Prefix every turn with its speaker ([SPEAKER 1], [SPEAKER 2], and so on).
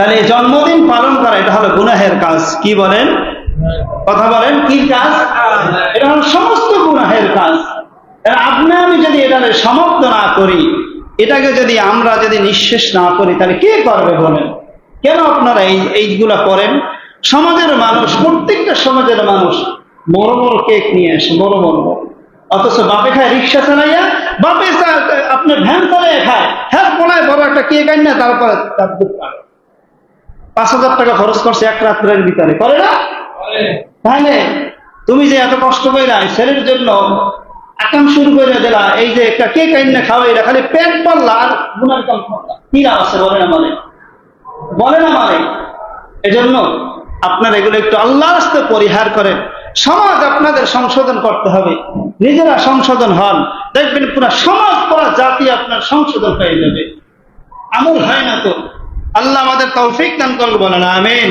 [SPEAKER 1] তাহলে জন্মদিন পালন করা, এটা হলো গুনাহের কাজ। কি বলেন? কথা বলেন, কি কাজ? এটা হলো সমস্ত গুনাহের কাজ। আপনি, আমি যদি এটা সমাপ্ত না করি, এটাকে যদি আমরা যদি নিঃশেষ না করি, তাহলে কে করবে বলেন? কেন আপনারা এই, এইগুলা করেন? সমাজের মানুষ, প্রত্যেকটা সমাজের মানুষ বড় বড় কেক নিয়ে আসে, বড় বড়। অথচ বাপে খায়, রিক্সা চালাইয়া বাপে আপনার ভ্যান চালাইয়া খায় হ্যাঁ পড়ায় বড় একটা কেক আন না, তারপরে তার পায়। পাঁচ হাজার টাকা খরচ করছে এক রাত্রের ভিতরে। করে না? তাহলে তুমি যে এত কষ্ট করে ছেলের জন্য আকাম শুরু করে দিলা এই যে একটা কে কাইন্না খাওয়া এটা খালি পেট আর গুনার কাম করলা। কি লাভ আছে বলে না মানে? বলে না মানে? এজন্য আপনার এগুলো একটু আল্লাহর রাস্তে পরিহার করেন। সমাজ আপনাদের সংশোধন করতে হবে। নিজেরা সংশোধন হন। দেখবেন পুরো সমাজ পুরো জাতি আপনার সংশোধন হয়ে যাবে। আমল হয় না তো। আল্লাহ আমাদের তৌফিক দান করব বলেন আমিন।